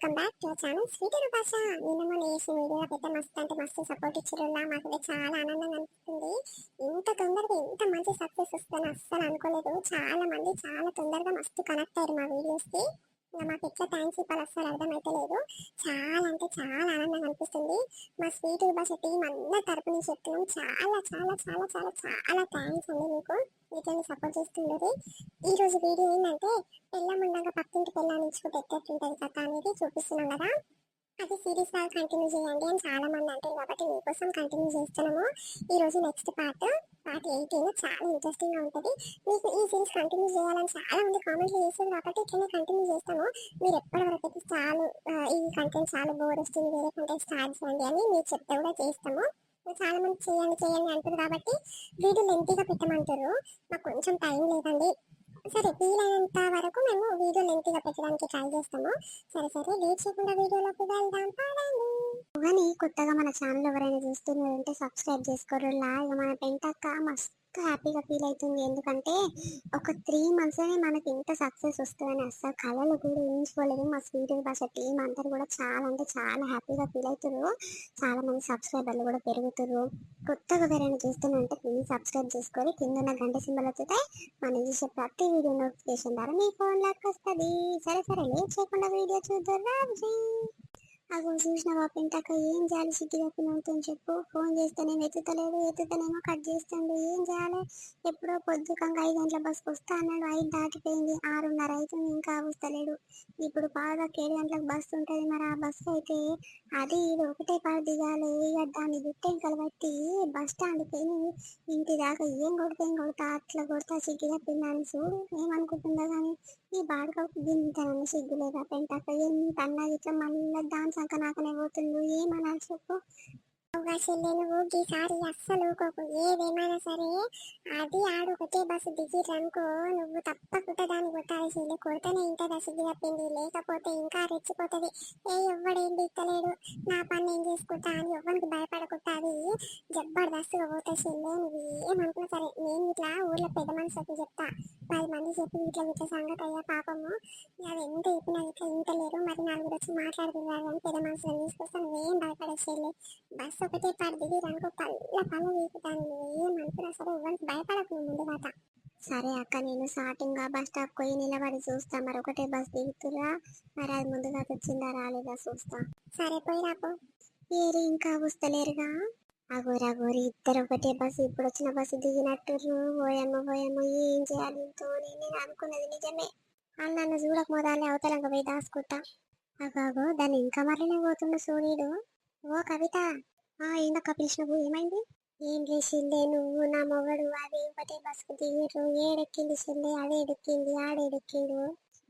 Welcome back to channel sweet భాష నిన్న మన వేసిన వీడియో అయితే మస్తు అంటే మస్తు సపోర్ట్ ఇచ్చిరులా మాకు చాలా ఆనందంగా అనిపిస్తుంది. ఇంత తొందరగా ఇంత మంచి సక్సెస్ వస్తుందని అస్సలు అనుకోలేదు. చాలా మంది చాలా తొందరగా మస్తు కనెక్ట్ అయ్యారు మా వీడియోస్కి ఇంకా మాకు ఎట్లా థ్యాంక్స్ చెప్పాలి అస్సలు అర్థమైతే లేదు. చాలా అంటే చాలా ఆనందంగా అనిపిస్తుంది. మా స్వీట్ భాష టీం అందరి తరపు నుంచి చెప్తున్నాం చాలా చాలా చాలా చాలా చాలా థ్యాంక్స్ అండి మీకు. ఇట్లా సపోర్ట్ చేస్తుండేది ఈ రోజు వీడియో ఏంటంటే పెళ్ళం ఉండగా పక్కింటి పెళ్ళాన్ని ఇచ్చుకుంటే ఎట్లా ఉంటుంది కథ అనేది చూపిస్తున్నాం కదా. అది సిరీస్ లాగా కంటిన్యూ చేయండి అని చాలా మంది అంటారు కాబట్టి మీకోసం కంటిన్యూ చేస్తున్నాము. ఈ రోజు నెక్స్ట్ పార్ట్ పార్ట్ ఎయిటీన్ చాలా ఇంట్రెస్టింగ్గా ఉంటుంది. మీకు ఈ సిరీస్ కంటిన్యూ చేయాలని చాలా మంది కామెంట్లు చేస్తారు కాబట్టి ఇట్లనే కంటిన్యూ చేస్తాము. మీరు ఎప్పటి వరకు అయితే చాలు ఈ కంటెంట్ చాలా బోర్ వస్తుంది వేరే కంటెంట్ స్టార్ట్ చేయండి అని మీరు చెప్తే కూడా చేస్తాము. చాలా మంది చేయండి చేయండి అంటారు కాబట్టి వీడియో లెంతీగా పెట్టమంటారు. మాకు కొంచెం టైం లేదండి. సరే వీలైనంత వరకు మేము వీడియో లెంతీగా పెట్టడానికి ట్రై చేస్తాము. సరే సరే లేట్ చేయకుండా వీడియోలోకి వెళ్దాం కానీ కొత్తగా మన ఛానల్ ఎవరైనా చూస్తున్నారంటే సబ్స్క్రైబ్ చేసుకోరు లాగా మన పెంటక్క మస్తు హ్యాపీగా ఫీల్ అవుతుంది. ఎందుకంటే ఒక త్రీ మంత్స్లోనే మనకి ఇంత సక్సెస్ వస్తుందని అస్సలు కళలు కూడా ఊహించుకోలేదు. మా స్వీట్ భాష టీం అందరు కూడా చాలా అంటే చాలా హ్యాపీగా ఫీల్ అవుతున్నారు చాలా మంది సబ్స్క్రైబర్లు కూడా పెరుగుతున్నారు కొత్తగా వేరే చూస్తున్నారంటే ప్లీజ్ సబ్స్క్రైబ్ చేసుకొని కింద ఉన్న గంట సింబల్ వచ్చితే మనం చేసే ప్రతి వీడియో నోటిఫికేషన్ ద్వారా మీ ఫోన్లోకి వస్తుంది. సరే సరే లేట్ చేయకుండా వీడియో చూద్దాం అగో చూసిన పెంటాక ఏం చేయాలి సిగ్గుగా పిల్లవుతుంది చెప్పు. ఫోన్ చేస్తేనేమో ఎత్తుతలేదు ఎత్తుతనేమో కట్ చేస్తుండు. ఏం చేయాలి ఎప్పుడో పొద్దుకంగా ఐదు గంటల బస్సుకు వస్తా అన్నాడు. ఐదు దాటిపోయింది. ఆరున్నర అవుతుంది ఇంకా వస్తలేడు ఇప్పుడు బాగా ఏడు గంటలకు బస్సు ఉంటుంది మరి. ఆ బస్సు అయితే అది ఇది ఒకటే పాడు దిగాలి. ఇక దాన్ని గుట్టెంకలు బట్టి బస్ స్టాండ్ పోయి ఇంటి దాకా ఏం కొడితే ఏం కొడతా? అట్లా కొడతా సిగ్గుగా పిల్లని చూడు ఏమనుకుంటుందో కానీ ఈ బాడకకు గింతనని సిగ్గు లేదా. పెంటాక ఎంత అన్నా ఇట్లా మళ్ళీ దాని సంక నాకనే పోతుండు ఏమనాలి చెప్పు? అవుగా చెల్లె నువ్వు ఈసారి అస్సలు ఊకోకు. ఏదేమైనా సరే అది ఆడు ఒకటే బస్సు దిగిరనుకో నువ్వు తప్పకుండా దాన్ని కొట్టాలి చెల్లె. కొడితేనే ఇంకా దశకి తప్పింది. లేకపోతే ఇంకా రెచ్చిపోతుంది. ఏ ఎవ్వడేం దిక్కలేడు నా పని ఏం చేసుకుంటా అని ఎవ్వరికి భయపడకుండా అది జబర్దస్తుగా పోతే చెల్లె నువ్వు ఏమనుకున్నా సరే నేను ఇట్లా ఊర్లో పెద్ద మనుషులకి చెప్తా. పది మంది చెప్పి ఇట్లా ఇట్లా సంగతి అయ్యా పాపము. అది ఎంత చెప్పినా ఇట్లా ఇంత లేరు మరి నలుగురు వచ్చి మాట్లాడుతున్నారు అని పెద్ద మనుషులు తీసుకొస్తాను ఏం భయపడే చెల్లె బస్సు ఒకటే పడి దిగి అనుకో పళ్ళ పళ్ళ వీకుతాను నువ్వేమనుకున్నా సరే ఎవరికి భయపడకు నువ్వు ముందుగా సరే అక్క నేను స్టార్టింగ్గా బస్ స్టాప్ పోయి నిలబడి చూస్తా. మరి ఒకటే బస్ దిగుతురా. మరి అది ముందుగా వచ్చిందా రాలేదా చూస్తా. సరే పోయి రాపో. ఏరి ఇంకా వస్తలేరుగా? అగోరి అగోరి ఇద్దరు ఒకటే బస్సు ఇప్పుడు వచ్చిన బస్సు దిగినట్టు పోయమ్మ పోయమ్మ ఏం చేయాలి నేను అనుకున్నది నిజమే. వాళ్ళు నన్ను మొదలే అవతలంక పోయి దాచుకుంటా. అగో దాన్ని ఇంకా మరలనే పోతుండు సూర్యుడు ఓ కవిత ఆ ఏందక్క పిలిచినవు ఏమైంది? ఏం చేసిందే నువ్వు నా మొగడు అది ఒకటే బస్సుకు దిగిరు ఏడెక్కింది చెల్లె అదే ఎడెక్కింది ఆడెడెక్కిండు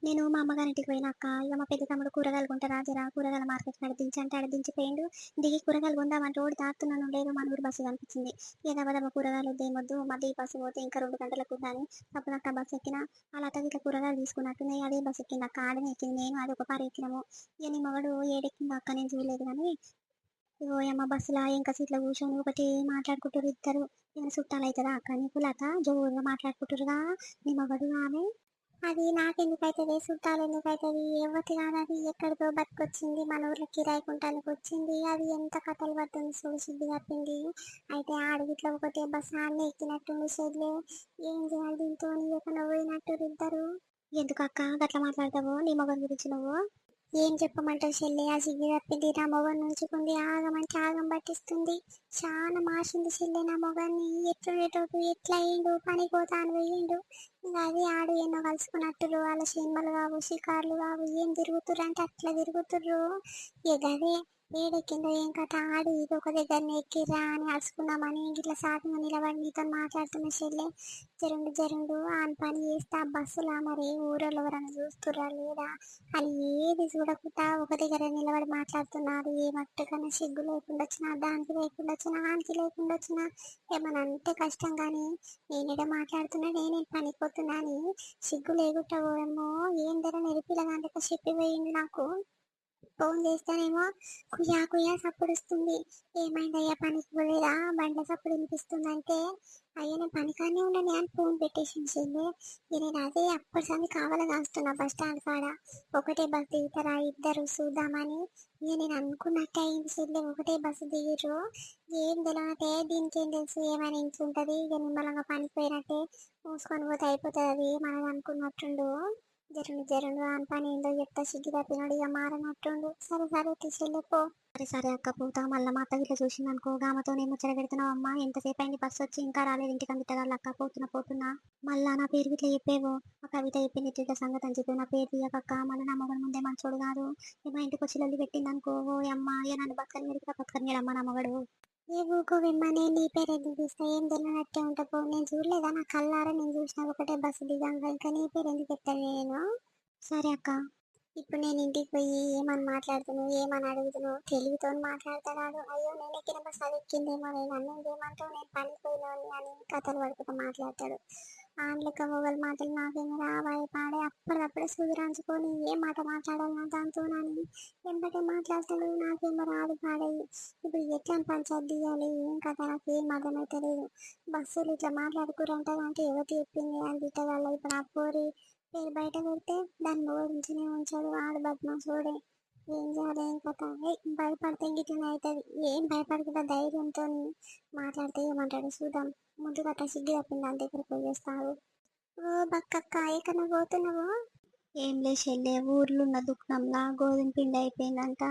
నేను మా అమ్మగారింటికి పోయినాక ఇక మా పెద్ద తమ్ముడు కూరగాయలు కొంటారా జరా కూరగాయల మార్కెట్ కాడ అంటే ఆడ దించిపోయిండు. దిగి కూరగాయలు కొందామంటే రోడ్డు తాకుతున్నాను లేదు మన ఊరు బస్సు కనిపించింది. ఏదో దబదబ కూరగాయలు దేమొద్దు మళ్ళీ బస్సు పోతే ఇంకా రెండు గంటలకు ఉందని అప్పుడు అక్క బస్సు ఎక్కిన. అలా అతను ఇట్లా కూరగాయలు తీసుకున్నట్టుంది అదే బస్సు ఎక్కింది. అక్క ఆడనే ఎక్కింది. నేను అది ఒక పారు ఎక్కినాము. ఇక నీ మగడు ఏడెక్కింది అక్క? నేను చూడలేదు కానీ ఓ అమ్మ బస్సులో ఇంకా సీట్లో కూర్చొని ఒకటి మాట్లాడుకుంటారు ఇద్దరు. ఏమైనా చుట్టాలు అవుతుందా అక్క? నీకు లత? జోరుగా మాట్లాడుకుంటారుగా నీ మగడు ఆమె? అది నాకెందుకు అవుతుంది చుట్టాలు ఎందుకు అవుతుంది ఎవరి కాదు అది. ఎక్కడికో బతికొచ్చింది. మన ఊర్లో కిరాయి వచ్చింది. అది ఎంత కథలు పడుతుంది సూడు సిద్ధి తప్పింది అయితే ఆడగిట్లో ఒకటే బస్సు ఆడనే ఎక్కినట్టుంది షెడ్లే. ఏం చేయాలి దీంతో? ఎక్కడ పోయినట్టు ఇద్దరు ఎందుకు అక్క గట్లా మాట్లాడతావు? నీ మొగం గురించి నువ్వు? ఏం చెప్పమంటావు చెల్లి? ఆ సిగ్గు తప్పింది నా మొగన్ నుంచుకుంది ఆగమంటే ఆగం పట్టిస్తుంది. చాలా మాసింది చెల్లి నా మొగాన్ని. ఎట్లుండేటోడు ఎట్లా అయ్యిండు పని పోతాను పోయిండు ఇంకా అది ఆడు ఎన్నో కలుసుకున్నట్టురు. వాళ్ళ సినిమాలు కావు షికార్లు కావు. ఏం తిరుగుతుర్రు అంటే అట్లా తిరుగుతుర్రు. ఎగదే ఏడెక్కిందో ఏం కథ? ఆడు ఇది ఒక దగ్గర ఎక్కిరా అని అరుచుకుందామని ఇట్లా సాధంగా నిలబడి నీతో మాట్లాడుతున్న చెల్లె జరుండు జరుండు ఆన్ పని చేస్తా బస్సులా మరి ఊరోళ్ళు ఎవరైనా చూస్తురా లేదా? అని ఏది చూడకుండా ఒక దగ్గర నిలబడి మాట్లాడుతున్నారు. ఏ మట్టుకన్నా సిగ్గు లేకుండా వచ్చినా దానికి లేకుండా వచ్చినా ఆనికి లేకుండా వచ్చినా ఏమన్నా అంటే కష్టం కానీ నేనేదో మాట్లాడుతున్నా నేనే పనిపోతున్నా అని సిగ్గు లేకుండా పోయేమో ఏం ధర నెరిపిలగాంటే చెప్పిపోయింది నాకు. ఫోన్ చేస్తేనేమో కుయా కుయా సప్పుడు వస్తుంది ఏమైందయ్యా? పనికి పోలేదా? బండ్ల సప్పుడు వినిపిస్తుందంటే? అయ్యా నేను పనికానే ఉండని అని ఫోన్ పెట్టేసింది చెల్లి నేను అదే అప్పటి సంది కావాలని కాస్తున్నా బస్ స్టాండ్ కాడ. ఒకటే బస్ దిగుతారా ఇద్దరు చూద్దామని. ఇక నేను అనుకున్నట్టే అయింది చెల్లి. ఒకటే బస్సు దిగిర్రు. ఏం తెలియనట్టే దీనికి ఏం తెలుసు? ఏమైనా ఇంట్లో ఉంటుంది ఇక నిమ్మలంగా పనికి పోయినట్టే. మూసుకొని పోతే అయిపోతుంది. అది మనది అనుకున్నట్టుండు. జరుండు జరుండు అని పని ఏందో చెప్తా సిగ్గి తప్పినాడు ఇక మారనట్టుండు. సరే సరే తీసుకెళ్ళిపో సరే సరే అక్క పోతా. మళ్ళీ మా అత్త ఇట్లా చూసింది అనుకో గామతో నేను ముచ్చట పెడుతున్నావు అమ్మా. ఎంతసేపు అయింది బస్సు వచ్చి? ఇంకా రాలేదు ఇంటికి అందుతారు అక్క పోతున్నా పోతున్నా. మళ్ళా నా పేరు ఇట్లా చెప్పేవో? ఆ కవిత చెప్పింది ఇట్లా సంగతి అని చెప్పి నా పేరు తీయకక్క మళ్ళీ నా మొగడు ముందే మంచోడు కాదు. ఏమో ఇంటికి వచ్చి లొల్లి పెట్టింది అనుకో ఓ అమ్మ ఏ నన్ను బతకని మీరు బతకని అమ్మ నా మొగడు. ఏ ఊకో విమ్మనే నీ పేరు ఎందుకు తీస్తా? ఏం తెలియనట్టే ఉంటపో నేను చూడలేదా? నా కళ్ళారా? నేను చూసిన ఒకటే బస్సు దిగాక ఇంకా నీ పేరు ఎందుకు ఎత్తాను నేను? సరే అక్క. ఇప్పుడు నేను ఇంటికి పోయి ఏమని మాట్లాడుతున్నావు ఏమని అడుగుతున్నావు? తెలుగుతో మాట్లాడుతున్నాడు. అయ్యో నేను ఎక్కిన బస్సు అది ఎక్కిందేమో నేను అన్నం ఏమంటావు? నేను పనికి పోయినాను అని కథలు పడుకుంటూ మాట్లాడతాడు. ఆండ్లక మొగలు మాటలు నాకేమో రావాయి పాడే. అప్పటికప్పుడే సుధురాంచుకొని ఏ మాట మాట్లాడాలి దాంతో నాని? ఎంబటే మాట్లాడతాడు? నాకేమో రాదు పాడేది ఇప్పుడు ఎట్లా పంచాయతీ తీయాలి. ఏం కథ? నాకు ఏం అర్థమవుతలేదు బస్సులు ఇట్లా మాట్లాడుకురంట అంటే ఎవరు చెప్పింది? అని తిట్టగల ఇప్పుడు ఆ పోరి పేరు బయట పెడితే దాన్ని ఓడించనే ఉంచాడు. ఆడు బద్మాసుడే ఏం చేయాలి? ఏం కథ? భయపడితే గిట్లనే అవుతుంది? ఏం భయపడకుండా ధైర్యంతో మాట్లాడితే ఏమంటాడు? చూద్దాం. ముందు గట్ట సిగ్గు తప్పింది. దాని దగ్గర పోయేస్తాడు ఓ బక్కక్క ఎక్కడ పోతున్నావు? ఏం లేచెల్లే ఊర్లో ఉన్న దుఃఖంలా గోధుమ పిండి అయిపోయిందంట.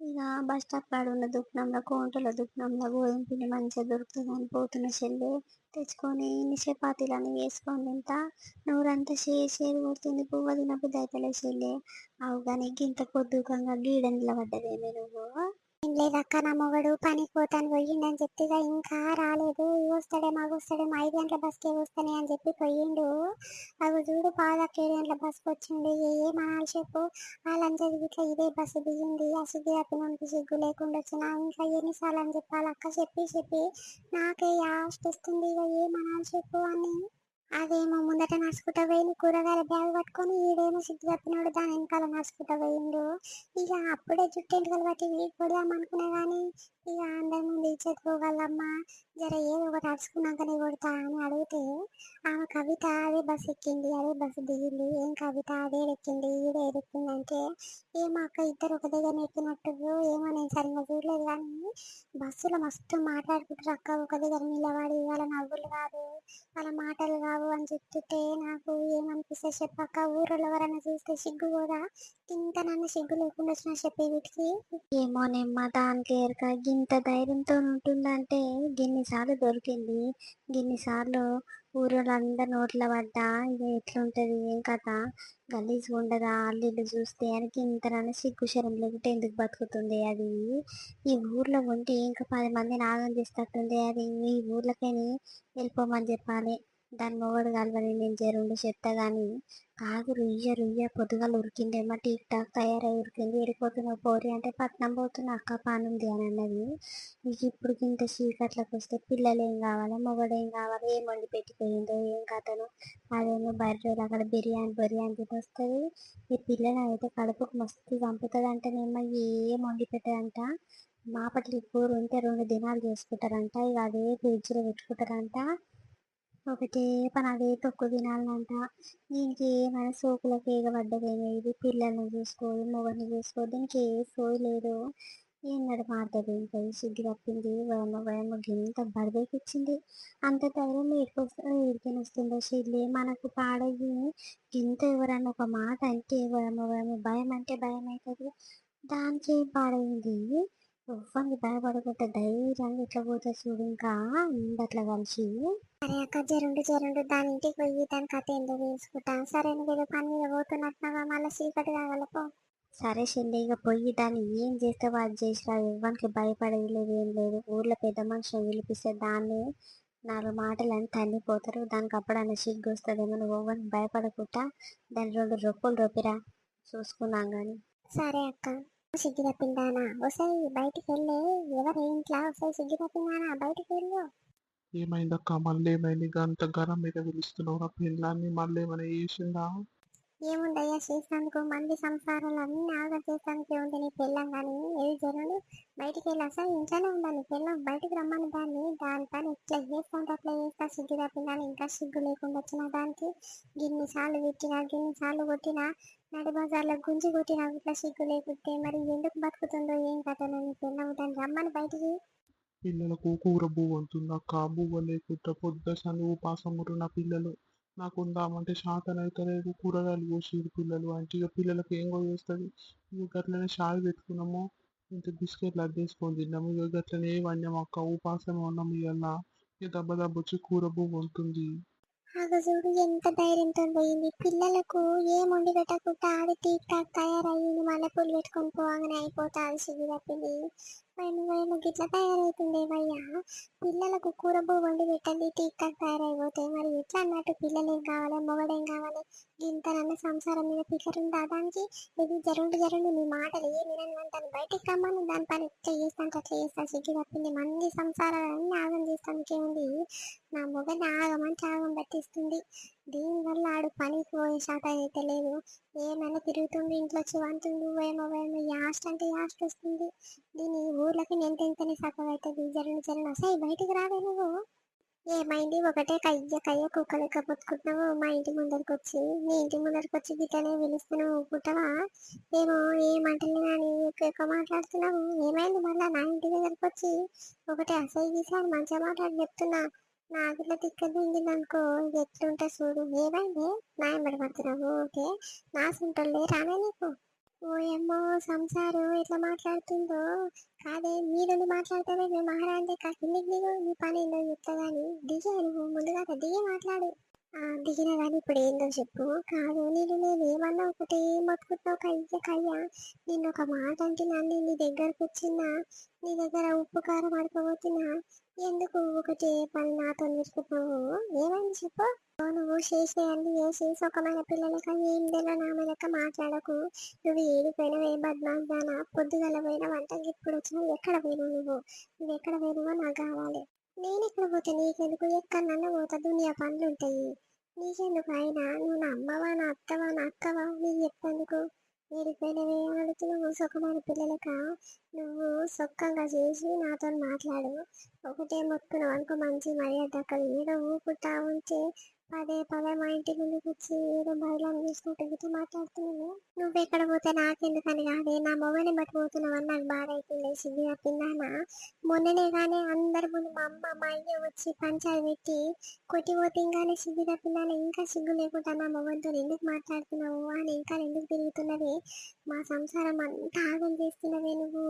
ఇక బస్ స్టాప్ కాడ ఉన్న దుకాణంలో కోంటల దుఃఖంలో గోధుమ పిండి మంచిగా దొరుకుతుందని పోతున్న చెల్లె. తెచ్చుకొని ఇన్ని వేసుకొని తింటా. నూరంతా షేర్ షేర్ కొడుతుంది. పువ్వు తినబుద్ధి అవుతలే చెల్లి. అవు కానీ ఇంత పొద్దుకంగా గీడ నిలబడ్డదేమే నువ్వు. లేదక్క నా మొగడు పనికి పోతాను పోయిండు అని చెప్పి ఇక ఇంకా రాలేదు. వస్తాడే మాకు వస్తాడే మా ఐదు గంటల బస్కే వస్తానే అని చెప్పి పోయిండు. అవి చూడు పాదక్క ఏడు గంటల బస్కి వచ్చిండు. ఏ మనాలి చెప్పు. వాళ్ళందరి ఇట్లా ఇదే బస్సు దిగింది. ఆ సిగ్గు తప్పినందుకు సిగ్గు లేకుండా వచ్చిన ఇంకా ఎన్నిసార్లు అని చెప్పాలి అక్క చెప్పి చెప్పి. నాకే యాస్ట్ ఇస్తుంది ఇక ఏమనాలి చెప్పు అని. అదేమో ముందట నడుచుకుంటా పోయింది కూరగాయల బ్యాగ్ పట్టుకొని ఈడేమో సిద్ధి తప్పినాడు దాని వెనకాల నడుచుకుంటా పోయిండు. ఇక అప్పుడే జుట్టు ఎంటుకలు పట్టి వీడి కానీ ఇక అందరి ముందు ఇచ్చేది పోగలమ్మా. జర ఏదో ఒకటి అడుచుకున్నాకనే కొడతా అని అడిగితే ఆమె కవిత అదే బస్ ఎక్కింది అదే బస్సు దిగింది. ఏం కవిత? అదే ఎక్కింది ఈడే ఎక్కిందంటే ఏమో అక్క ఇద్దరు ఒక దగ్గర ఎక్కినట్టు ఏమో నేను సరిగ్గా చూడలేదు కానీ బస్సులో మస్తు మాట్లాడుకుంటారు అక్క. ఒక దగ్గర నిలబడి వాళ్ళ నవ్వులు కాదు వాళ్ళ మాటలు కావు అని చెప్తుంటే నాకు ఏమనిపిస్తే చెప్పక్క ఊరిలో ఎవరైనా చూస్తే సిగ్గు కూడా ఇంత నన్ను సిగ్గు లేకుండా వచ్చిన చెప్పే వీటికి ఏమోనేమ్మా దానికి ఎరక గింత ధైర్యంతో ఉంటుందంటే గిన్నిసార్లు దొరికింది. గిన్నిసార్లు ఊరోళ్ళందరి నోట్ల పడ్డా ఇది ఎట్లుంటుంది ఏం కథ? గలీజ్గా ఉండదా అల్లు చూస్తే అని ఇంతనన్నా సిగ్గుశరం లేకుంటే ఎందుకు బతుకుతుంది అది? ఈ ఊర్లో ఉంటే ఇంకా పది మంది నాగం చేస్తట్టుంది అది. ఈ ఊర్లకని వెళ్ళిపోమని చెప్పాలి. దాని మొగడు కలవని నేను జరుండి చెప్తా కానీ కాదు రుయ్య రుయ్య పొద్దుగాల ఉరికిందేమో టీక్ టాక్ తయారై ఉరికింది. ఎడిపోతున్నావు పోరి అంటే పట్నం పోతున్నా అక్క పానుంది అని అన్నది. ఇక ఇప్పుడు ఇంత చీకట్లకు వస్తే పిల్లలు ఏం కావాలి? మొగడు ఏం కావాలి? ఏం వండి పెట్టిపోయిందో? ఏం కథను? అదేమో బర్రెలు అక్కడ బిర్యానీ బిర్యానీ తిని వస్తుంది ఈ పిల్లలు అయితే కడుపుకు మస్తు చంపుతుంది అంటేనేమో ఏం వండి పెట్టదంట? మాపటి కూర ఉంటే రెండు దినాలు చేసుకుంటారంట. ఇక అదే ఫ్రిడ్జ్లో పెట్టుకుంటారంట. ఒకటే పని అదే తొక్కు తినాలంట. దీనికి ఏమైనా సోకులకు ఎగబడ్డదేమో ఇది. పిల్లల్ని చూసుకోదు మొగని చూసుకోదు దీనికి ఏ సోయి లేదు. ఏనాడు మారుతుంది ఇంకా సిగ్గు తప్పింది. వయమ్మ వయమ్మ గింత బడిదెక్కిచ్చింది అంత ధైర్యం ఏడుకొస్తా ఏడికని వస్తుందో చెల్లి మనకు పాడయ్యి గింత ఎవరన్నా ఒక మాట అంటే వయమ్మ వయమ్మ భయం అంటే భయం అవుతుంది దానికి ఏం పాడైంది. ఎవ్వరిని భయపడకుండా ధైర్యంగా ఇట్లా పోతే చూడు. ఇంకా అందట్లా కలిసి. సరే అక్క జరుండు జరుండు. దాని ఇంటికి పోయి దాని కథ ఏందో వేసుకుంటాను సరే నువ్వు ఏదో పని మీద పోతున్నట్టున్నావా? మళ్ళీ చీకటి కాగలపో సరే చెల్లి ఇక పోయి దాన్ని ఏం చేస్తే అది చేసిరా ఎవ్వరికి భయపడేది లేదు ఏం లేదు. ఊర్లో పెద్ద మనుషులు పిలిపిస్తే దాన్ని నాలుగు మాటలు అని తన్నిపోతారు. దానికి అప్పుడన్నా సిగ్గు వస్తుందేమో. నువ్వు ఎవ్వరికి భయపడకుండా దాని రెండు రొప్పులు రొప్పిరా. చూసుకున్నాం కానీ సరే అక్క. సిగ్గు తప్పిందానా ఒసై బయటికి వెళ్ళే ఎవరు ఇంట్లో ఒసై సిగ్గు తప్పిందానా బయటికి వెళ్ళు. ఏమైందక్క? మళ్ళీ ఏమైంది? అంత గరం మీద పిలుస్తున్నావు ఆ పిల్లాన్ని. మళ్ళీ ఏమైనా చేసిందా? ఏముందయ్యా చేసినందుకు మంది సంసారాలన్నీ అన్ని ఆగా చేస్తానికి ఉంది నీ పెళ్ళం కానీ ఏది జరగదు బయటికి వెళ్ళి అసలు ఇంట్లోనే ఉండాలి. పెళ్ళం బయటికి రమ్మని దాన్ని దాని పని ఇట్లా చేస్తాను అట్లా చేస్తా సిగ్గు తప్పిందని ఇంకా సిగ్గు లేకుండా వచ్చిన దానికి గిన్ని సార్లు పెట్టినా గిన్ని సార్లు కొట్టినా నడి బజార్లో గుంజి కొట్టినా ఇట్లా సిగ్గు లేకుంటే మరి ఎందుకు బతుకుతుందో ఏం కథనో నీ పెళ్ళం దాన్ని రమ్మని బయటికి? పిల్లలకు కూర బువ్వ ఉంటుంది కాబువ్వ బువ్వ లేకుండా పొద్దు చనువు పాసమురు నా పిల్లలు. నాకు ఉందామంటే శాతం అయితే లేదు కూరగాయలు కోసిరు పిల్లలు అంటే ఇక పిల్లలకు ఏం కోసేస్తుంది ఇక గట్లనే షాయి పెట్టుకున్నాము. ఇంత బిస్కెట్లు అద్దేసుకొని తిన్నాము. ఇక గట్లనే వండాము అక్క? ఉపాసం ఉన్నాం ఇవల్ల ఇక దెబ్బ దెబ్బ వచ్చి కూర బువ్వ ఉంటుంది చూడు ఎంత ధైర్యంతో పోయింది. పిల్లలకు ఏం వండి పెట్టకుండా ఆడి టీక్ టాక్ తయారయ్యింది మల్లెపూలు పెట్టుకొని పోగానే అయిపోతాది. సిగ్గు తప్పింది. పైన పైన గిట్ల తయారవుతుండే భయ్యా పిల్లలకు కూర వండి పెట్టండి టీక్ తయారైపోతాయి మరి ఎట్లా అన్నట్టు పిల్లలేం కావాలి మొగడేం కావాలి? ఇంతనన్న సంసారం మీద పిల్లలు దాదానికి దానికి ఇది జరుండు జరుండు మీ మాటలు. ఏ వినను దాన్ని బయటికి రమ్మని. దాని పని ఇట్లా చేస్తాను అట్లా చేస్తాను సిగ్గు తప్పింది. మంది సంసారాలన్నీ ఆగం చేస్తానికి ఉంది నా మొగని ఆగమంటే ఆగం పట్టిస్తుంది దీనివల్ల ఆడు పనికి పోయే శాత అయితే లేదు. ఏమైనా తిరుగుతుండు ఇంట్లో వచ్చి వంతుండు ఏమో ఏమో యాస్ట్ అంటే యాస్ట్ వస్తుంది. దీని ఊర్లకి నేను తింటేనే సగం అవుతుంది జరని జరని వస్తాయి బయటికి రావే నువ్వు. ఏమైంది ఒకటే కయ్య కయ్య కుక్క లెక్క పొత్తుకుంటున్నావు మా ఇంటి ముందరికి వచ్చి నీ ఇంటి ముందరికి వచ్చి గిట్టనే పిలుస్తున్నావు. పుట్టవా? ఏమో ఏమంటలే కానీ ఎక్కువ మాట్లాడుతున్నావు. ఏమైంది మళ్ళీ నా ఇంటి దగ్గరకు వచ్చి? ఒకటే అసహ్య గీసారి మంచిగా మాట్లాడి చెప్తున్నా. నాకు ఇట్లా తిక్కది అనుకో ఇది చూడు. ఏమైంది? నా ఎంబడి పడుతున్నావు ఓకే. నా సుంటలే రానే నీకు? ఓయమ్మో సంసారం ఎట్లా మాట్లాడుతుందో? కాదే మీరు మాట్లాడతావే మేము మహారాజే కిందికి దిగు నీ పని ఏందో చెప్తా కానీ దిగే నువ్వు. ముందుగా దిగి మాట్లాడు. దిగిన కానీ ఇప్పుడు ఏందో చెప్పు. కాదు నేను నేను ఏమన్నా ఒకటే మొత్తుకుంటున్నావు కయ్య కయ్య. నేను ఒక మాట అంటే నీ దగ్గరకు వచ్చినా నీ దగ్గర ఉప్పు కారం ఆడుకోబోతున్నా ఎందుకు ఒకటి పని నాతో నేర్చుకుంటున్నావు? ఏమైంది చెప్పు. నువ్వు చేసే అన్ని చేసి సుఖమైన పిల్లలక ఏం తెలియదు నా లెక్క మాట్లాడకు. నువ్వు ఏడిపోయినావు ఏ బద్మాస్ పొద్దుగల పోయిన వంటకి ఇప్పుడు వచ్చినావు ఎక్కడ పోయినావు నువ్వు? నువ్వు ఎక్కడ పోయినావో నాకు కావాలి. నేను ఎక్కడ పోతే నీకెందుకు? ఎక్కడన్నా పోతా దునియా పనులు ఉంటాయి నీకెందుకు అయినా? నువ్వు నా అమ్మవా నా అత్తవా నా అక్కవా? నీకు చెప్పేందుకు ఏడిపోయినవే అడుగుతున్నావు సుఖమైన పిల్లలక? నువ్వు సుఖంగా చేసి నాతో మాట్లాడు. ఒకటే మొత్తుకున్నావు అనుకో మంచి మర్యాద అక్కడ ఏదో ఊపుతా ఉంటే పదే పదే మా ఇంటి ముందుకు వచ్చి ఏదో బయలు చూసుకుంటూ గిట్ట మాట్లాడుతున్నావు నువ్వు ఎక్కడ పోతే నాకెందుకని కాదే నా మొగని బట్టి పోతున్నావు అని నాకు బాధ అవుతుంది సిగ్గు తప్పిందానా మొన్ననే కానీ అందరి ముందు మా అమ్మ మా అయ్య వచ్చి పంచాలు పెట్టి కొట్టిపోతే ఇంకానే సిగ్గు తప్పిందానే ఇంకా సిగ్గు లేకుండా నా మొగంతో ఎందుకు మాట్లాడుతున్నావు అని ఇంకా ఎందుకు తిరుగుతున్నది? మా సంసారం అంతా ఆగం చేస్తున్నవే నువ్వు.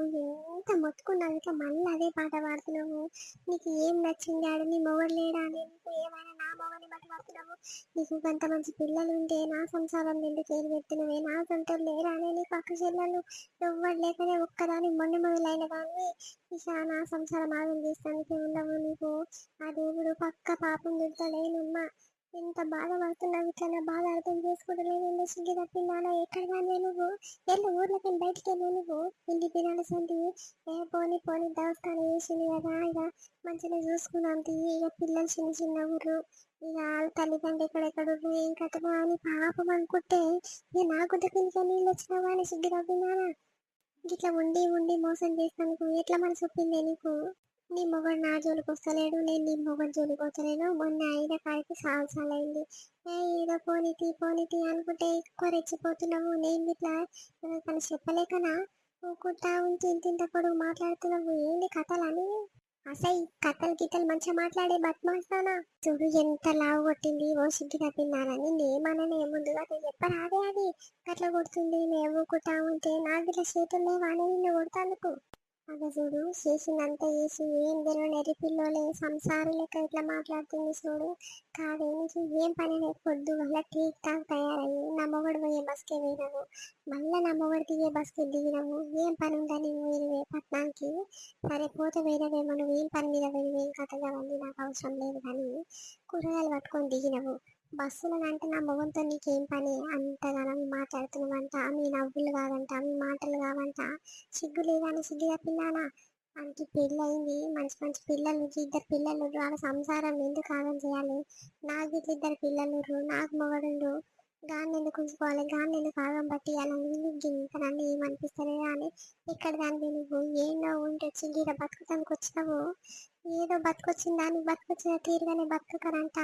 ఎంత మొత్తుకున్నావు ఇట్లా మళ్ళీ అదే పాట పాడుతున్నావు? నీకు ఏం నచ్చింది? ఆడు నీ మొగడు లేడా? అని నువ్వు ఏమైనా నా మొగని బట్టి పడుతున్నావు నీకు కొంత మంచి పిల్లలు ఉంటే నా సంసారం ఎందుకు పేరు పెట్టినవే నా సొంతం లేరా నీకు అక్క చెల్లెలు ఎవ్వరు లేకనే ఒక్కదాని మొన్న మొదలైన దాన్ని. ఇక నా సంసారం ఆగం చేస్తానికి ఉండవు నీకు. ఆ దేవుడు పక్క పాపం తిడతాడేనమ్మా ఎంత బాధపడుతున్నావు ఇట్లా నా బాధ అర్థం చేసుకుంటలేదు సిగ్గి తప్పిందానా ఎక్కడ కానీ నువ్వు? వెళ్ళు ఊర్లోకి బయటికి వెళ్ళి నువ్వు? ఇంటి తినాలి సంతి ఏ పోని పోని దేవస్థానం వేసింది కదా. ఇక మంచిగా చూసుకున్నాం తీ. ఇక పిల్లలు చిన్న చిన్న ఊరు వాళ్ళ తల్లిదండ్రులు ఎక్కడెక్కడ ఏం కథమో అని పాపం అనుకుంటే ఇక నా గుడ్డ నీళ్ళు వచ్చినావా అని సిగ్గు ఇట్లా ఉండి ఉండి మోసం చేస్తాను ఎట్లా మనసు ఒప్పిందే నీకు? నీ మొగడు నా జోలికి వస్తలేడు నేను నీ మొగడు జోలికి వస్తలేను మొన్న ఐదో కాడికి సాల్ అయింది. ఏ ఏదో పోనీతి పోనీతి అనుకుంటే ఎక్కువ రెచ్చిపోతున్నావు. నేను ఇట్లా తను చెప్పలేకనా? ఊకుంటా ఉంచి ఇంత ఇంత పొడుగు మాట్లాడుతున్నావు. ఏంది కథలని అని అసై కథలు గిట్టలు మంచిగా మాట్లాడే బట్మాస్తానా చూడు ఎంత లావు కొట్టింది ఓ సిగ్గి తప్పిందానని నేమననే ఏమన్నా ముందుగా చెప్పరాదే అది అట్లా కొడుతుంది మేము ఊకుంటా ఉంటే నాకు ఇట్లా చేతులు లేవానే నిన్ను కొడతానుకు అదే చూడు చేసిందంతా చేసి ఏం తెలియని ఎరి పిల్లోలే సంసారం లెక్క ఇట్లా మాట్లాడుతుంది చూడు. కాదే ఏం పని లేకపోద్దు మళ్ళీ వల్ల టీక్ టాక్ తయారయ్యి నా మొగడు పోయే బస్కే పోయినావు. మళ్ళీ నా మొగడు దిగే బస్కి దిగినావు. ఏం పని ఉందని వేరువే పట్టణానికి సరే పోతే వేరేవేమో నువ్వు ఏం పని మీద పోయి ఏం కథ కావాలి నాకు అవసరం లేదు కానీ కూరగాయలు పట్టుకొని దిగినావు. బస్సులో అంటే నా మొగంతో నీకేం పని? అంతగానం మాట్లాడుతున్నావంట. మీ నవ్వులు కావంట మీ మాటలు కావంట. సిగ్గు లేదని సిగ్గుగా తప్పిందానా అంటే పెళ్ళయింది. మంచి మంచి పిల్లలు ఇద్దరు పిల్లలు వాళ్ళ సంసారం ఎందుకు ఆగం చేయాలి? నాకు ఇట్లా ఇద్దరు పిల్లలు నాకు మొగడు గాన్ని ఎందుకు ఉంచుకోవాలి? గాన్ని ఎందుకు ఆగం బట్టి అలా ఇంత నన్ను ఏమనిపిస్తుంది అని ఇక్కడ దాన్ని నువ్వు ఏందో ఉంటే వచ్చి బతుకుతానికి వచ్చినావు. ఏదో బతుకొచ్చిన దాన్ని బతుకొచ్చిన తీరుగానే బతుకరంట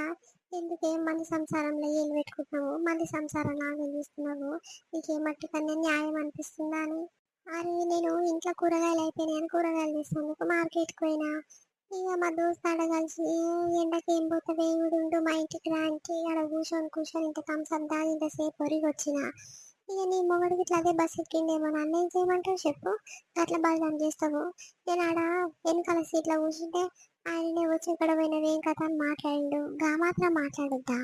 ఎందుకే మంది సంసారంలో ఏళ్ళు పెట్టుకుంటున్నావు? మంది సంసారం లాగా చూస్తున్నావు? నీకే మట్టి కన్నా న్యాయం అనిపిస్తుందా అని? అరే నేను ఇంట్లో కూరగాయలు అయిపోయినాయని కూరగాయలు తీసుకుందుకు మార్కెట్కి పోయినా. ఇక మా దోస్త కలిసి ఎండకి ఏం పోతావే ఈవిడ ఉండు మా ఇంటికి రా అంటే ఆడ కూర్చొని కూర్చొని ఇంత కంసం ఇంతసేపు ఒరిగి వచ్చిన. ఇక నీ మొగడికి ఇట్లా అదే బస్ ఎక్కిండేమో నన్ను. ఏం చేయమంటావు చెప్పు. అట్లా బలదాం చేస్తావు. నేను ఆడ వెనకాల సీట్లో కూర్చుంటే ఆయననే వచ్చి ఇక్కడ పోయినవి ఏం కథ? మాట్లాడిండు. గా మాత్రం మాట్లాడొద్దా?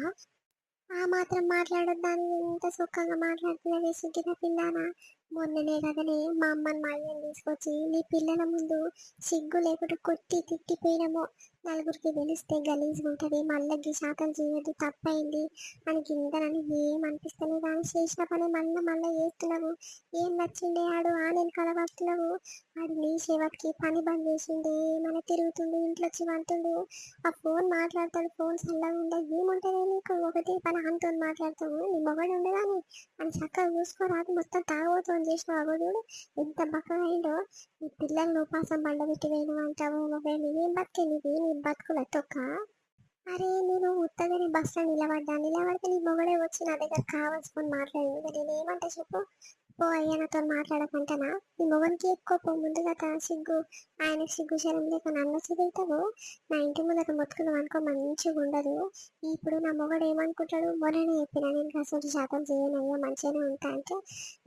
ఆ మాత్రం మాట్లాడొద్దా? ఇంత సుఖంగా మాట్లాడుతున్నది సిగ్గిన పిల్లానా? మొన్ననే కదనే మా అమ్మని మా అయ్యని తీసుకొచ్చి నీ పిల్లల ముందు సిగ్గు లేకుండా కొట్టి తిట్టిపోయినామో. నలుగురికి తెలిస్తే గలీజ్గా ఉంటుంది. మళ్ళీ శాతం చేయొద్దు తప్పైంది అని కిందనని ఏం అనిపిస్తలేదు. కానీ చేసిన పని మళ్ళీ మళ్ళీ చేస్తున్నావు ఏం నచ్చిండే ఆడు ఆ నేను కలవస్తున్నావు ఆడు నీ సేవకి పని బంద్ చేసిండే ఏమైనా తిరుగుతుండు ఇంట్లో వచ్చి వంతుండు ఆ ఫోన్ మాట్లాడతాడు. ఫోన్ చల్లగా ఉండదు ఏముంటుంది నీకు? ఒకటి పని అంతో మాట్లాడతావు. నీ మొగడు ఉండగానే అని చక్కగా చూసుకోరాదు మొత్తం తాగబోతుంది చేసిన అగదుడు ఎంత బక్కగా అయిందో. నీ పిల్లల్ని ఉపాసం బండబెట్టి వేయను అంటావు. ఒకవేళ ఏం బతికే నీ బతుకుల తొక్క అరే నేను ఉత్తగానే బస్ నిలబడ్డా. నిలబడితే నీ మొగడే వచ్చి నా దగ్గర కావాల్సుకొని మాట్లాడింది. నేనేమంటే చెప్పు? ఓ అయ్యా నాతో మాట్లాడకంటనా? నీ మొగనికి ఎక్కువ పో ముందుగా సిగ్గు ఆయనకు సిగ్గు శరం లేక నన్ను సిగులుతావు? నా ఇంటి ముందర మొత్తుకులు అనుకో మంచిగా ఉండదు. ఇప్పుడు నా మొగడు ఏమనుకుంటాడు? మొన్ననే చెప్పిన నేను అసలు శాతం చేయను అయ్యా మంచిగానే ఉంటా అంటే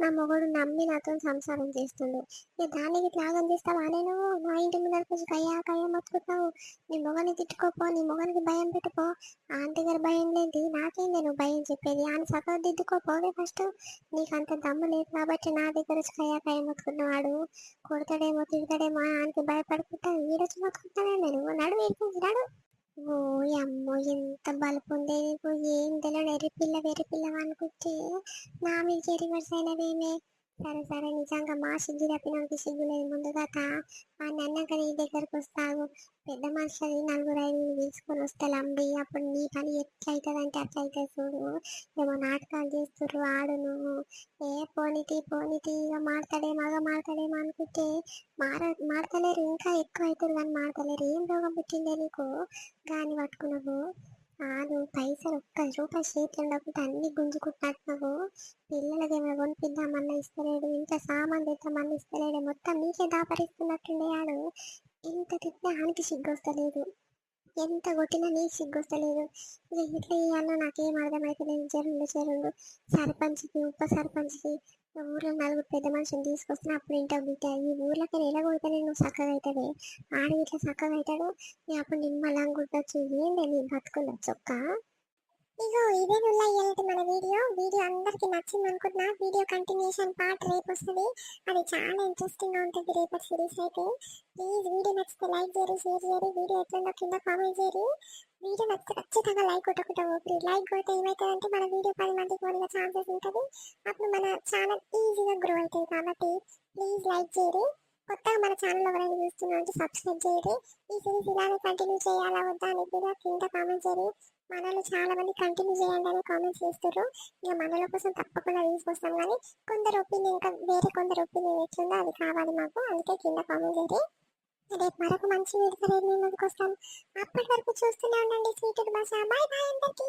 నా మొగడు నమ్మి నాతో సంసారం చేస్తుండు. ఇక దాన్ని ఇట్లా అందిస్తావా నేను? నా ఇంటి ముందర కొంచెం కయ్యా కయ్యా మొత్తుకుంటావు నీ మొగని తిట్టుకోపో నీ మొగనికి భయం పెట్టుకో. ఆంటీ గారు భయం లేదు నాకేంది నువ్వు భయం చెప్పేది. ఆయన సగం దిద్దుకోపోవే ఫస్ట్. నీకు అంత దమ్ము లేదు కాబట్టి నా దగ్గర వచ్చి కయ్యా కొడతాడేమో తిడతాడేమో ఆయనకి భయపడుకుంటా ఈడొచ్చి మొత్తుకుంటానే నేను నడు ఏడుకుంది నడు. ఓ అమ్మో ఎంత బలుపు ఉందే నీకు. ఏం తెలియదు ఎర్రి పిల్ల వెర్రి పిల్ల అనుకుంటే నా మీకు రివర్స్ అయినవేమే. సరే సరే. నిజంగా మా సిగ్గి తప్పినానికి సిగ్గులేదు ముందుగా తా. మా నన్నాక నీ దగ్గరకు వస్తావు పెద్ద మనుషులు నలుగురు ఐదు తీసుకొని వస్తే లంబి అప్పుడు నీ పని ఎట్లయితుంది అంటే అట్లయితే చూడు. ఏమో నాటకాలు చేస్తుర్రు ఆడు నువ్వు. ఏ పోనీతి పోనీతి ఇక మాడతాడేమో మగ మాడతాడేమో అనుకుంటే మార మాడతలేరు. ఇంకా ఎక్కువ అవుతుంది కానీ మాడతలేరు. ఏం రోగం పుట్టిందే నీకు? గాని పట్టుకున్నావు. ఆడు పైసలు ఒక్క రూపాయి చేతిలో ఉండకుండా అన్ని గుంజుకుంటున్నట్టున్నావు పిల్లలకి ఏమైనా కొనిపిద్దామన్నా ఇస్తలేడు ఇంకా సామాన్ తెద్దామన్నా ఇస్తలేడు మొత్తం నీకే దాపరిస్తున్నట్టుండే ఆడు. ఎంత తిట్టినా ఆనికి సిగ్గొస్తలేదు. ఎంత కొట్టినా నీకు సిగ్గొస్తలేదు. ఇక ఇట్లా ఇవ్వాలో నాకేం అర్థమవుతలేదు జరుండు జరుండు సర్పంచ్కి ఉప సర్పంచ్కి ఊర్లో నలుగురు పెద్ద మనుషులు తీసుకొస్తున్నా అప్పుడు ఇంటో బిడ్డ ఈ ఊర్లోకి ఎలాగొడితేనే నువ్వు చక్కగా అవుతావే ఆడు ఇట్లా చక్కగా అవుతాడు నీ అప్పుడు నిమ్మలంగా గుర్తొచ్చు ఏంటి నీ బతుకున్న చొక్క? ఇగో ఇదే నుల్ల మన వీడియో. వీడియో అందరికి నచ్చింది అనుకుంటున్నా. వీడియో కంటిన్యూషన్ పార్ట్ రేపు వస్తుంది అది చాలా ఇంట్రెస్టింగ్గా ఉంటుంది రేపటి సిరీస్ అయితే. ప్లీజ్ వీడియో నచ్చితే లైక్ చేయరు షేర్ చేయరు వీడియో ఎట్లుందో కింద కామెంట్ చేయరు వీడియో నచ్చితే ఖచ్చితంగా లైక్ కొట్టకుండా పోతుంది లైక్ కొడితే ఏమవుతుందంటే మన వీడియో పది మందికి పోయిన ఛాన్సెస్ ఉంటుంది. అప్పుడు మన ఛానల్ ఈజీగా గ్రో అవుతుంది కాబట్టి ప్లీజ్ లైక్ చేయరు కొత్తగా మన ఛానల్ ఎవరైనా చూస్తున్నా అంటే సబ్స్క్రైబ్ చేయరు ఈ సిరీస్ ఇలానే కంటిన్యూ చేయాలా వద్దా అనేది కూడా కింద కామెంట్ చేయరు మనలో చాలా మంది కంటిన్యూ చేయండి అని కామెంట్స్ చేస్తారు ఇక మనల కోసం తప్పకుండా తీసుకొస్తాం కానీ కొందరు ఒపీనియన్ ఇంకా వేరే కొందరు ఒపీనియన్ ఎట్లుందో అది కావాలి మాకు. అందుకే కింద కామెంట్ చేయండి. రేపు మరొక మంచి వీడియో రేపు మీ ముందుకు వస్తాను అప్పటి వరకు చూస్తూనే ఉండండి. స్వీట్ భాష బాయ్ బాయ్ అందరికీ.